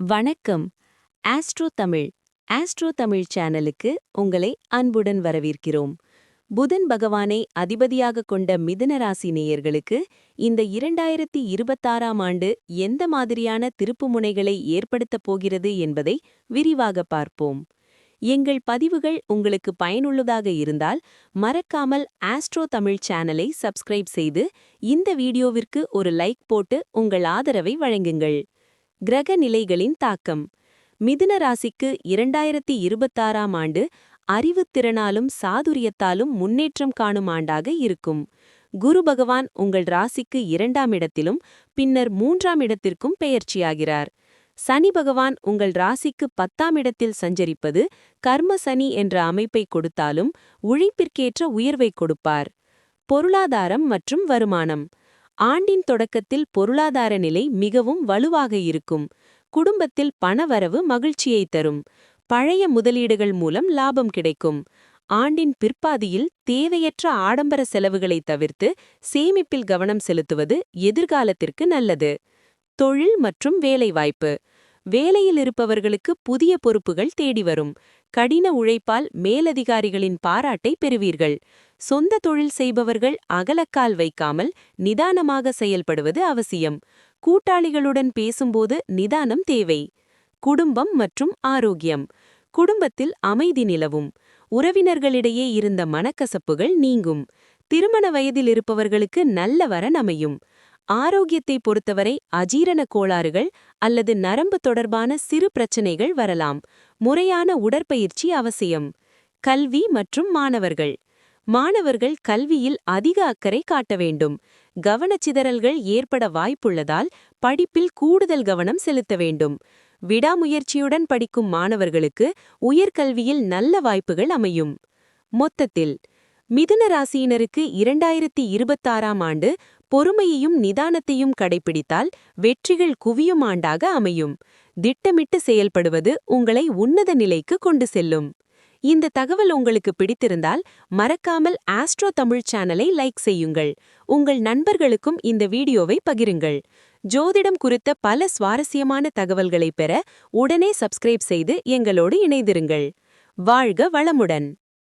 வணக்கம். Astro Tamil. Astro Tamil சேனலுக்கு உங்களை அன்புடன் வரவேற்கிறோம். புதன் பகவானை அதிபதியாக கொண்ட மிதுன ராசி நேயர்களுக்கு இந்த இரண்டாயிரத்தி இருபத்தாறாம் ஆண்டு எந்த மாதிரியான திருப்புமுனைகளை ஏற்படுத்தப் போகிறது என்பதை விரிவாக பார்ப்போம். எங்கள் பதிவுகள் உங்களுக்கு பயனுள்ளதாக இருந்தால் மறக்காமல் ஆஸ்ட்ரோ தமிழ் சேனலை சப்ஸ்கிரைப் செய்து இந்த வீடியோவிற்கு ஒரு லைக் போட்டு உங்கள் ஆதரவை வழங்குங்கள். கிரக நிலைகளின் தாக்கம். மிதுன ராசிக்கு இரண்டாயிரத்தி இருபத்தாறாம் ஆண்டு அறிவுத்திறனாலும் சாதுரியத்தாலும் முன்னேற்றம் காணும் ஆண்டாக இருக்கும். குரு பகவான் உங்கள் ராசிக்கு இரண்டாம் இடத்திலும் பின்னர் மூன்றாம் இடத்திற்கும் பெயர்ச்சியாகிறார். சனி பகவான் உங்கள் ராசிக்கு பத்தாம் இடத்தில் சஞ்சரிப்பது கர்ம சனி என்ற அமைப்பை கொடுத்தாலும் உழைப்பிற்கேற்ற உயர்வை கொடுப்பார். பொருளாதாரம் மற்றும் வருமானம். ஆண்டின் தொடக்கத்தில் பொருளாதார நிலை மிகவும் வலுவாக இருக்கும். குடும்பத்தில் பணவரவு மகிழ்ச்சியை தரும். பழைய முதலீடுகள் மூலம் லாபம் கிடைக்கும். ஆண்டின் பிற்பாதியில் தேவையற்ற ஆடம்பர செலவுகளை தவிர்த்து சேமிப்பில் கவனம் செலுத்துவது எதிர்காலத்திற்கு நல்லது. தொழில் மற்றும் வேலைவாய்ப்பு. வேலையில் இருப்பவர்களுக்கு புதிய பொறுப்புகள் தேடி வரும். கடின உழைப்பால் மேலதிகாரிகளின் பாராட்டை பெறுவீர்கள். சொந்த தொழில் செய்பவர்கள் அகலக்கால் வைக்காமல் நிதானமாக செயல்படுவது அவசியம். கூட்டாளிகளுடன் பேசும்போது நிதானம் தேவை. குடும்பம் மற்றும் ஆரோக்கியம். குடும்பத்தில் அமைதி நிலவும். உறவினர்களிடையே இருந்த மனக்கசப்புகள் நீங்கும். திருமண வயதில் இருப்பவர்களுக்கு நல்ல வரன் அமையும். ஆரோக்கியத்தை பொறுத்தவரை அஜீரண கோளாறுகள் அல்லது நரம்பு தொடர்பான சிறு பிரச்சனைகள் வரலாம். முறையான உடற்பயிற்சி அவசியம். கல்வி மற்றும் மாணவர்கள். மாணவர்கள் கல்வியில் அதிக அக்கறை காட்ட வேண்டும். கவனச்சிதறல்கள் ஏற்பட வாய்ப்புள்ளதால் படிப்பில் கூடுதல் கவனம் செலுத்த வேண்டும். விடாமுயற்சியுடன் படிக்கும் மாணவர்களுக்கு உயர்கல்வியில் நல்ல வாய்ப்புகள் அமையும். மொத்தத்தில் மிதுன ராசியினருக்கு இரண்டாயிரத்தி இருபத்தாறாம் ஆண்டு பொறுமையையும் நிதானத்தையும் கடைபிடித்தால் வெற்றிகள் குவியும் ஆண்டாக அமையும். திட்டமிட்டு செயல்படுவது உங்களை உன்னத நிலைக்கு கொண்டு செல்லும். இந்த தகவல் உங்களுக்கு பிடித்திருந்தால் மறக்காமல் ஆஸ்ட்ரோ தமிழ் சேனலை லைக் செய்யுங்கள். உங்கள் நண்பர்களுக்கும் இந்த வீடியோவை பகிருங்கள். ஜோதிடம் குறித்த பல சுவாரஸ்யமான தகவல்களை பெற உடனே சப்ஸ்கிரைப் செய்து எங்களோடு இணைந்திருங்கள். வாழ்க வளமுடன்!